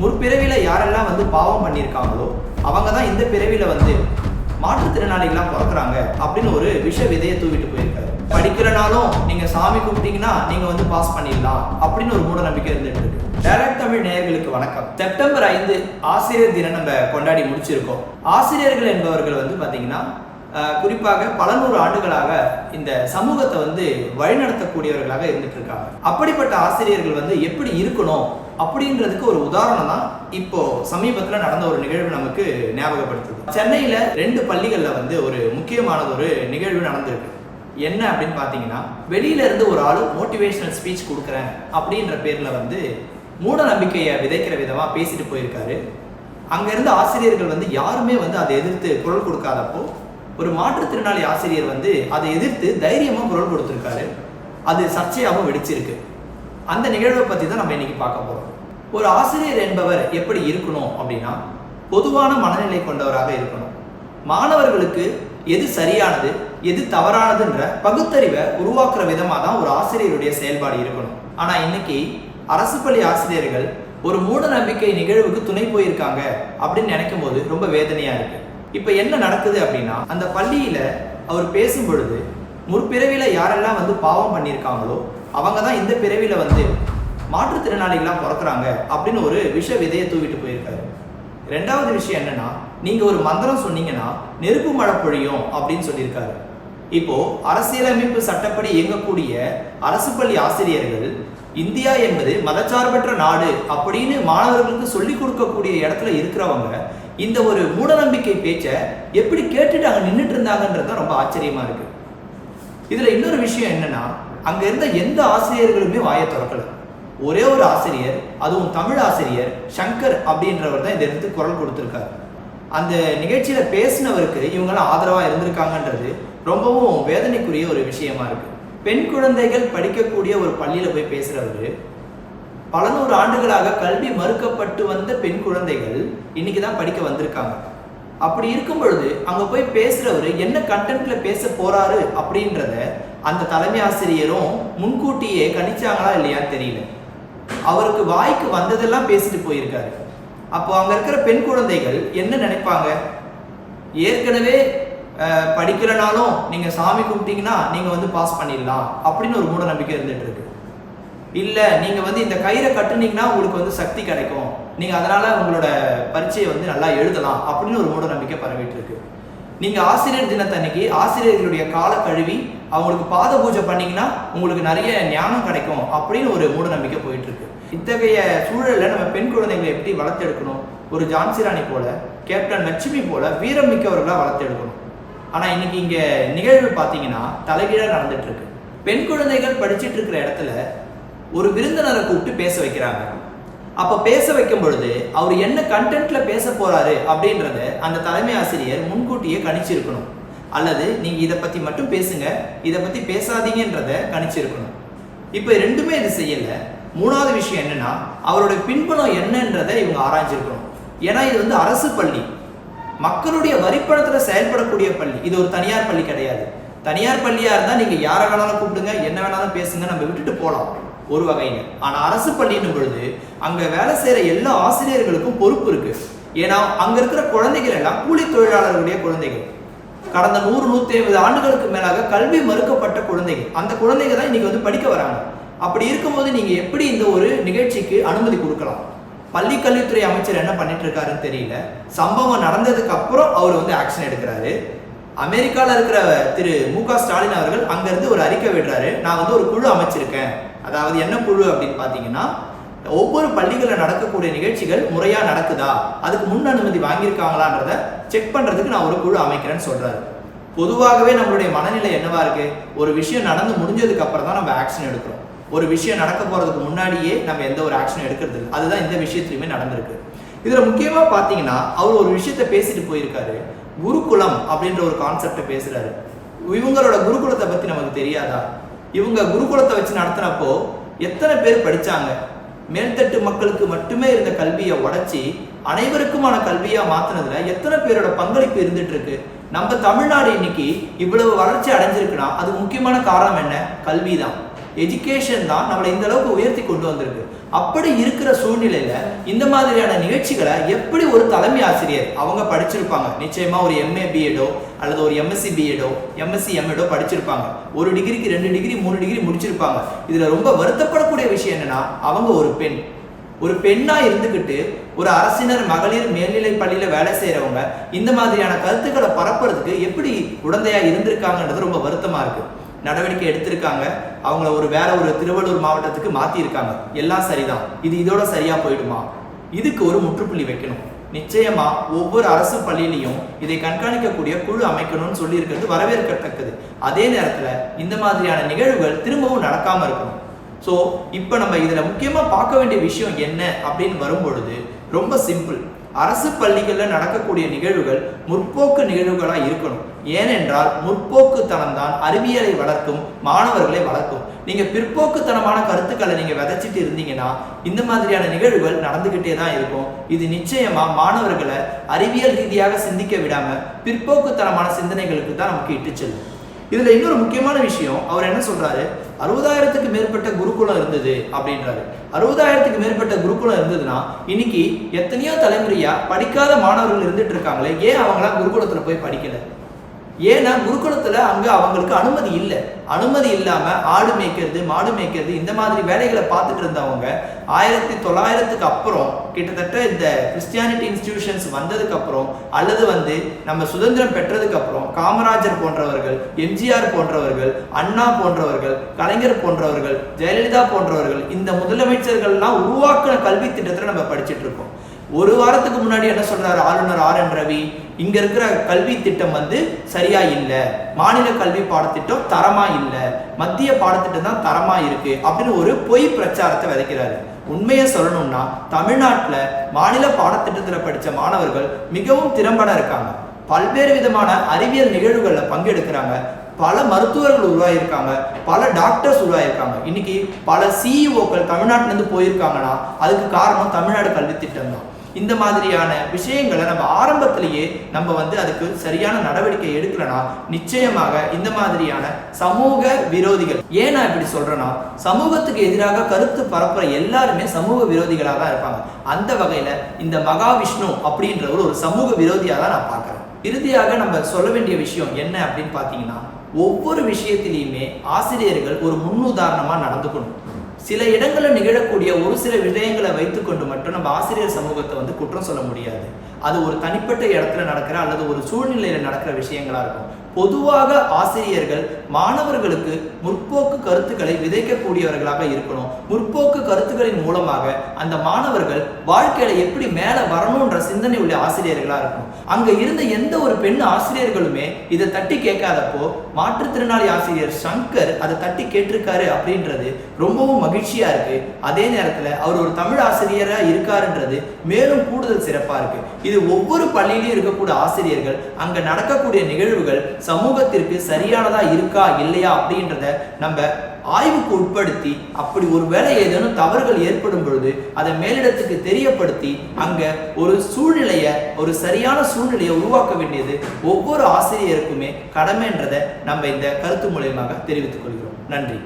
முற்பிறவியில் யாரெல்லாம் வந்து பாவம் பண்ணியிருக்காங்களோ அவங்க தான் இந்த பிறவியில் வந்து மாற்றுத்திறனாளிகளாம் பிறக்கிறாங்க அப்படின்னு ஒரு விஷ விதையை தூவிட்டு போயிருக்காரு. படிக்கிறனாலும் நீங்க சாமி கும்பிட்டீங்கன்னா நீங்க வந்து பாஸ் பண்ணிடலாம் அப்படின்னு ஒரு மூட நம்பிக்கை இருந்துட்டு இருக்கு. டைரக்ட் தமிழ் நேயர்களுக்கு வணக்கம். செப்டம்பர் ஐந்து ஆசிரியர் தினம் நம்ம கொண்டாடி முடிச்சிருக்கோம். ஆசிரியர்கள் என்பவர்கள் வந்து பாத்தீங்கன்னா குறிப்பாக பல நூறு ஆண்டுகளாக இந்த சமூகத்தை வந்து வழிநடத்தக்கூடியவர்களாக இருந்துட்டு இருக்காங்க. அப்படிப்பட்ட ஆசிரியர்கள் வந்து எப்படி இருக்கணும்? அப்படின்றதுக்கு ஒரு உதாரணம் தான் இப்போ சமீபத்தில் நடந்த ஒரு நிகழ்வு நமக்கு ஞாபகப்படுத்துது. சென்னையில் ரெண்டு பள்ளிகளில் வந்து ஒரு முக்கியமானது ஒரு நிகழ்வு நடந்திருக்கு. என்ன அப்படின்னு பார்த்தீங்கன்னா வெளியில இருந்து ஒரு ஆள் மோட்டிவேஷனல் ஸ்பீச் கொடுக்குறேன் அப்படின்ற பேரில் வந்து மூட நம்பிக்கையை விதைக்கிற விதமாக பேசிட்டு போயிருக்காரு. அங்கேருந்து ஆசிரியர்கள் வந்து யாருமே வந்து அதை எதிர்த்து குரல் கொடுக்காதப்போ ஒரு மாற்றுத்திறனாளி ஆசிரியர் வந்து அதை எதிர்த்து தைரியமாக குரல் கொடுத்துருக்காரு. அது சர்ச்சையாகவும் வெடிச்சிருக்கு. அந்த நிகழ்வை பற்றி தான் நம்ம இன்னைக்கு பார்க்க போகிறோம் ஒரு ஆசிரியர் என்பவர் எப்படி இருக்கணும் அப்படின்னா பொதுவான மனநிலை கொண்டவராக இருக்கணும். மாணவர்களுக்கு எது சரியானது எது தவறானதுன்ற பகுத்தறிவை உருவாக்குற விதமாக தான் ஒரு ஆசிரியருடைய செயல்பாடு இருக்கணும். ஆனால் இன்னைக்கு அரசு பள்ளி ஆசிரியர்கள் ஒரு மூட நம்பிக்கை நிகழ்வுக்கு துணை போயிருக்காங்க அப்படின்னு நினைக்கும் போது ரொம்ப வேதனையாக இருக்கு. இப்போ என்ன நடக்குது அப்படின்னா அந்த பள்ளியில் அவர் பேசும் பொழுது முற்பிறவியில் யாரெல்லாம் வந்து பாவம் பண்ணியிருக்காங்களோ அவங்க தான் இந்த பிறவியில் வந்து மாற்றுத்திறனாளிகளாக பிறக்கிறாங்க அப்படின்னு ஒரு விஷ விதையை தூவிட்டு போயிருக்காரு. ரெண்டாவது விஷயம் என்னன்னா நீங்கள் ஒரு மந்திரம் சொன்னீங்கன்னா நெருப்பு மழை பொழியும் அப்படின்னு சொல்லியிருக்காரு. இப்போ அரசியலமைப்பு சட்டப்படி இயங்கக்கூடிய அரசு பள்ளி ஆசிரியர்கள் இந்தியா என்பது மதச்சார்பற்ற நாடு அப்படின்னு மாணவர்களுக்கு சொல்லிக் கொடுக்கக்கூடிய இடத்துல இருக்கிறவங்க இந்த ஒரு மூடநம்பிக்கை பேச்சை எப்படி கேட்டுட்டு அங்கே நின்றுட்டு இருந்தாங்கன்றது தான் ரொம்ப ஆச்சரியமா இருக்கு. இதுல இன்னொரு விஷயம் என்னன்னா அங்க இருந்த எந்த ஆசிரியர்களுமே வாயை திறக்கலை. ஒரே ஒரு ஆசிரியர் அதுவும் தமிழ் ஆசிரியர் சங்கர் அப்படின்றவர் தான் இந்த இடத்துக்கு குரல் கொடுத்துருக்கார். அந்த நிகழ்ச்சியில பேசினவருக்கு இவங்கெல்லாம் ஆதரவாக இருந்திருக்காங்கன்றது ரொம்பவும் வேதனைக்குரிய ஒரு விஷயமா இருக்கு. பெண் குழந்தைகள் படிக்கக்கூடிய ஒரு பள்ளியில போய் பேசுகிறவர் பல நூறு ஆண்டுகளாக கல்வி மறுக்கப்பட்டு வந்த பெண் குழந்தைகள் இன்னைக்கு தான் படிக்க வந்திருக்காங்க. அப்படி இருக்கும் பொழுது அங்கே போய் பேசுகிறவர் என்ன கண்டென்ட்ல பேச போறாரு அப்படின்றத அந்த தலைமை ஆசிரியரும் முன்கூட்டியே கணிச்சாங்களா இல்லையான்னு தெரியல. அவருக்கு வாய்க்கு வந்ததெல்லாம் பேசிட்டு போயிருக்காரு. அப்போ அங்க இருக்கிற பெண் குழந்தைகள் என்ன நினைப்பாங்க? ஏற்கனவே படிக்கிறனாலும் நீங்கள் நீங்க சாமி கும்பிட்டீங்கன்னா நீங்க வந்து பாஸ் பண்ணிடலாம் அப்படின்னு ஒரு மூட நம்பிக்கை இருந்துட்டு இருக்கு. இல்ல நீங்க வந்து இந்த கயிறை கட்டுனீங்கன்னா உங்களுக்கு வந்து சக்தி கிடைக்கும். நீங்க அதனால உங்களோட பரீட்சையை வந்து நல்லா எழுதலாம் அப்படின்னு ஒரு மூட நம்பிக்கை பரவிட்டு இருக்கு. நீங்க ஆசிரியர் தினத்தன்னைக்கு ஆசிரியர்களுடைய கால கழுவி அவங்களுக்கு பாத பூஜை பண்ணீங்கன்னா உங்களுக்கு நிறைய ஞானம் கிடைக்கும் அப்படின்னு ஒரு மூட நம்பிக்கை போயிட்டு இருக்கு இத்தகைய சூழல்ல நம்ம பெண் குழந்தைகளை எப்படி வளர்த்தெடுக்கணும்? ஒரு ஜான்சி ராணி போல கேப்டன் லட்சுமி போல வீரம் மிக்கவர்களா வளர்த்தெடுக்கணும். ஆனா இன்னைக்கு இங்க நிகழ்வு பாத்தீங்கன்னா தலைகீழா நடந்துட்டு இருக்கு பெண் குழந்தைகள் படிச்சிட்டு இருக்கிற இடத்துல ஒரு விருந்தினரை கூப்பிட்டு பேச வைக்கிறாங்க. அப்ப பேச வைக்கும் பொழுது அவர் என்ன கண்டென்ட்ல பேச போறாரு அப்படின்றத அந்த தலைமை ஆசிரியர் முன்கூட்டியே கணிச்சிருக்கணும். அல்லது நீங்க இதை பத்தி மட்டும் பேசுங்க இதை பத்தி பேசாதீங்கன்றத கணிச்சிருக்கணும். இப்போ ரெண்டுமே இது செய்யல. மூணாவது விஷயம் என்னன்னா அவரோட பின்புலம் என்னன்றதை இவங்க ஆராய்ஞ்சிருக்கணும். ஏன்னா இது வந்து அரசு பள்ளி. மக்களுடைய வரிப்பணத்துல செயல்படக்கூடிய பள்ளி. இது ஒரு தனியார் பள்ளி கிடையாது. தனியார் பள்ளியா இருந்தா நீங்க யாரை வேணாலும் கூப்பிடுங்க என்ன வேணாலும் பேசுங்க நம்ம விட்டுட்டு போகலாம் ஒரு வகையில். ஆனா அரசு பள்ளின்னும் பொழுது அங்க வேலை செய்யற எல்லா ஆசிரியர்களுக்கும் பொறுப்பு இருக்கு. ஏன்னா அங்க இருக்கிற குழந்தைகள் எல்லாம் கூலி தொழிலாளர்களுடைய குழந்தைகள். கடந்த நூறு நூற்றி ஐம்பது ஆண்டுகளுக்கு மேலாக கல்வி மறுக்கப்பட்ட குழந்தைகள். அந்த குழந்தைங்க தான் இன்னைக்கு வந்து படிக்க வராங்க. அப்படி இருக்கும்போது நீங்கள் எப்படி இந்த ஒரு நிகழ்ச்சிக்கு அனுமதி கொடுக்கலாம்? பள்ளி கல்வித்துறை அமைச்சர் என்ன பண்ணிட்டு இருக்காருன்னு தெரியல. சம்பவம் நடந்ததுக்கு அப்புறம் அவர் வந்து ஆக்ஷன் எடுக்கிறாரு. அமெரிக்காவில் இருக்கிற திரு மு க ஸ்டாலின் அவர்கள் அங்கேருந்து ஒரு அறிக்கை விடுறாரு. நான் வந்து ஒரு குழு அமைச்சிருக்கேன். அதாவது என்ன குழு அப்படின்னு பார்த்தீங்கன்னா ஒவ்வொரு பள்ளிகளில் நடக்கக்கூடிய நிகழ்ச்சிகள் முறையாக நடக்குதா? அதுக்கு முன் அனுமதி வாங்கியிருக்காங்களான்றத செக் பண்ணுறதுக்கு நான் ஒரு குழு அமைக்கிறேன்னு சொல்கிறாரு பொதுவாகவே நம்மளுடைய மனநிலை என்னவா இருக்கு? ஒரு விஷயம் நடந்து முடிஞ்சதுக்கு அப்புறம் தான் நம்ம ஆக்ஷன் எடுக்கிறோம். ஒரு விஷயம் நடக்க போறதுக்கு முன்னாடியே நம்ம எந்த ஒரு ஆக்ஷன் எடுக்கிறது அதுதான் இந்த விஷயத்துலையுமே நடந்திருக்கு. இதுல முக்கியமா பாத்தீங்கன்னா அவர் ஒரு விஷயத்த பேசிட்டு போயிருக்காரு. குருகுலம் அப்படின்ற ஒரு கான்செப்டை பேசுறாரு. இவங்களோட குருகுலத்தை பத்தி நமக்கு தெரியாதா? இவங்க குருகுலத்தை வச்சு நடத்தினப்போ எத்தனை பேர் படிச்சாங்க? மேல்தட்டு மக்களுக்கு மட்டுமே இருந்த கல்வியை உடைச்சி அனைவருக்குமான கல்வியா மாத்தினதுல எத்தனை பேரோட பங்களிப்பு இருந்துட்டு இருக்கு நம்ம தமிழ்நாடு இன்னைக்கு இவ்வளவு வளர்ச்சி அடைஞ்சிருக்குன்னா அது முக்கியமான காரணம் என்ன? கல்வி தான் எஜுகேஷன் தான் நம்மளை இந்த அளவுக்கு உயர்த்தி கொண்டு வந்திருக்கு. அப்படி இருக்கிற சூழ்நிலையில இந்த மாதிரியான நிகழ்ச்சிகளை எப்படி ஒரு தலைமை ஆசிரியர் அவங்க படிச்சிருப்பாங்க? நிச்சயமா ஒரு எம்ஏ பிஎடோ அல்லது ஒரு எம்எஸ்சி பிஎடோ எம்எஸ்சி எம்எடோ படிச்சிருப்பாங்க. ஒரு டிகிரிக்கு ரெண்டு டிகிரி மூணு டிகிரி முடிச்சிருப்பாங்க. இதுல ரொம்ப வருத்தப்படக்கூடிய விஷயம் என்னன்னா அவங்க ஒரு பெண். ஒரு பெண்ணா இருந்துகிட்டு ஒரு அரசினர் மகளிர் மேல்நிலை பள்ளியில வேலை செய்யறவங்க இந்த மாதிரியான கருத்துக்களை பரப்புறதுக்கு எப்படி உடந்தையா இருந்திருக்காங்கன்றது ரொம்ப வருத்தமா இருக்கு. நடவடிக்கை எடுத்திருக்காங்க. அவங்கள ஒரு வேற ஒரு திருவள்ளூர் மாவட்டத்துக்கு மாத்தி இருக்காங்க எல்லாம் சரிதான். இது இதோட சரியா போயிடுமா? இதுக்கு ஒரு முற்றுப்புள்ளி வைக்கணும். நிச்சயமா ஒவ்வொரு அரசு பள்ளியிலையும் இதை கண்காணிக்கக்கூடிய குழு அமைக்கணும்னு சொல்லி இருக்கிறது வரவேற்கத்தக்கது. அதே நேரத்துல இந்த மாதிரியான நிகழ்வுகள் திரும்பவும் நடக்காம இருக்கணும். ஸோ இப்போ நம்ம இதில் முக்கியமாக பார்க்க வேண்டிய விஷயம் என்ன அப்படின்னு வரும்பொழுது ரொம்ப சிம்பிள் அரசு பள்ளிகளில் நடக்கக்கூடிய நிகழ்வுகள் முற்போக்கு நிகழ்வுகளாக இருக்கணும். ஏனென்றால் முற்போக்குத்தனம் தான் அறிவியலை வளர்க்கும் மாணவர்களை வளர்க்கும். நீங்க பிற்போக்குத்தனமான கருத்துக்களை நீங்க விதைச்சிட்டு இருந்தீங்கன்னா இந்த மாதிரியான நிகழ்வுகள் நடந்துகிட்டே தான் இருக்கும். இது நிச்சயமா மாணவர்களை அறிவியல் ரீதியாக சிந்திக்க விடாம பிற்போக்குத்தனமான சிந்தனைகளுக்கு தான் நமக்கு இட்டு செல்லும். இதுல இன்னொரு முக்கியமான விஷயம். அவர் என்ன சொல்றாரு? அறுபதாயிரத்துக்கு மேற்பட்ட குருகுலம் இருந்தது அப்படின்றாரு. அறுபதாயிரத்துக்கு மேற்பட்ட குருகுலம் இருந்ததுன்னா இன்னைக்கு எத்தனையோ தலைமுறையா படிக்காத மாணவர்கள் இருந்துட்டு இருக்காங்களே ஏன் அவங்களாம் குருகுலத்துல போய் படிக்கல? ஏன்னா குருகுலத்தில் அங்கே அவங்களுக்கு அனுமதி இல்லை. அனுமதி இல்லாமல் ஆடு மேய்க்கிறது மாடு மேய்க்கிறது இந்த மாதிரி வேலைகளை பார்த்துட்டு இருந்தவங்க ஆயிரத்தி தொள்ளாயிரத்துக்கு அப்புறம் கிட்டத்தட்ட இந்த கிறிஸ்டியானிட்டி இன்ஸ்டிடியூஷன்ஸ் வந்ததுக்கப்புறம் அல்லது வந்து நம்ம சுதந்திரம் பெற்றதுக்கப்புறம் காமராஜர் போன்றவர்கள் எம்ஜிஆர் போன்றவர்கள் அண்ணா போன்றவர்கள் கலைஞர் போன்றவர்கள் ஜெயலலிதா போன்றவர்கள் இந்த முதலமைச்சர்கள்லாம் உருவாக்கின கல்வி திட்டத்தில் நம்ம படிச்சுட்டு இருக்கோம். ஒரு வாரத்துக்கு முன்னாடி என்ன சொல்றாரு ஆளுநர் ஆர் என் ரவி? இங்க இருக்கிற கல்வி திட்டம் வந்து சரியா இல்லை. மாநில கல்வி பாடத்திட்டம் தரமா இல்லை. மத்திய பாடத்திட்டம் தான் தரமா இருக்கு அப்படின்னு ஒரு பொய் பிரச்சாரத்தை விதைக்கிறாரு. உண்மையை சொல்லணும்னா தமிழ்நாட்டில் மாநில பாடத்திட்டத்தில் படித்த மாணவர்கள் மிகவும் திறம்பட இருக்காங்க. பல்வேறு விதமான அறிவியல் நிகழ்வுகளில் பங்கெடுக்கிறாங்க. பல மருத்துவர்கள் உருவாகியிருக்காங்க பல டாக்டர்ஸ் உருவாகியிருக்காங்க இன்னைக்கு பல சிஇஓக்கள் தமிழ்நாட்டிலேருந்து போயிருக்காங்கன்னா அதுக்கு காரணம் தமிழ்நாடு கல்வி திட்டம் தான். இந்த மாதிரியான விஷயங்களை நம்ம ஆரம்பத்திலேயே நம்ம வந்து அதுக்கு சரியான நடவடிக்கை எடுக்கலனா நிச்சயமாக இந்த மாதிரியான சமூக விரோதிகள் ஏன் நான் இப்படி சொல்றேன்னா சமூகத்துக்கு எதிராக கருத்து பரப்புற எல்லாருமே சமூக விரோதிகளாக தான் இருப்பாங்க. அந்த வகையில இந்த மகாவிஷ்ணு அப்படின்றவர் ஒரு சமூக விரோதியாக தான் நான் பார்க்குறேன். இறுதியாக நம்ம சொல்ல வேண்டிய விஷயம் என்ன அப்படின்னு பார்த்தீங்கன்னா ஒவ்வொரு விஷயத்திலையுமே ஆசிரியர்கள் ஒரு முன்னுதாரணமா நடந்துக்கணும். சில இடங்களில் நிகழக்கூடிய ஒரு சில விஷயங்களை வைத்துக்கொண்டு மட்டும் நம்ம ஆசிரியர் சமூகத்தை வந்து குற்றம் சொல்ல முடியாது. அது ஒரு தனிப்பட்ட இடத்துல நடக்கிற அல்லது ஒரு சூழ்நிலையில நடக்கிற விஷயங்களா இருக்கும். பொதுவாக ஆசிரியர்கள் மாணவர்களுக்கு முற்போக்கு கருத்துக்களை விதைக்கக்கூடியவர்களாக இருக்கணும். முற்போக்கு கருத்துக்களின் மூலமாக அந்த மாணவர்கள் வாழ்க்கையில எப்படி மேல வரணும்ன்ற சிந்தனை உள்ள ஆசிரியர்களா இருக்கணும். அங்க இருந்த எந்த ஒரு பெண் ஆசிரியர்களுமே இதை தட்டி கேட்காதப்போ மாற்றுத்திறனாளி ஆசிரியர் சங்கர் அதை தட்டி கேட்டிருக்காரு அப்படின்றது ரொம்பவும் மகிழ்ச்சியா இருக்கு. அதே நேரத்துல அவர் ஒரு தமிழ் ஆசிரியரா இருக்காருன்றது மேலும் கூடுதல் சிறப்பா இருக்கு. இது ஒவ்வொரு பள்ளியிலும் இருக்கக்கூடிய ஆசிரியர்கள் அங்க நடக்கக்கூடிய நிகழ்வுகள் சமூகத்திற்கு சரியானதா இருக்கா இல்லையா அப்படின்றத நம்ம ஆய்வுக்கு உட்படுத்தி அப்படி ஒரு வேலை ஏதேனும் தவறுகள் ஏற்படும் பொழுது அதை மேலிடத்துக்கு தெரியப்படுத்தி அங்க ஒரு சூழ்நிலைய ஒரு சரியான சூழ்நிலையை உருவாக்க வேண்டியது ஒவ்வொரு ஆசிரியருக்குமே கடமைன்றதை நம்ம இந்த கருத்து மூலியமாக தெரிவித்துக் கொள்கிறோம். நன்றி.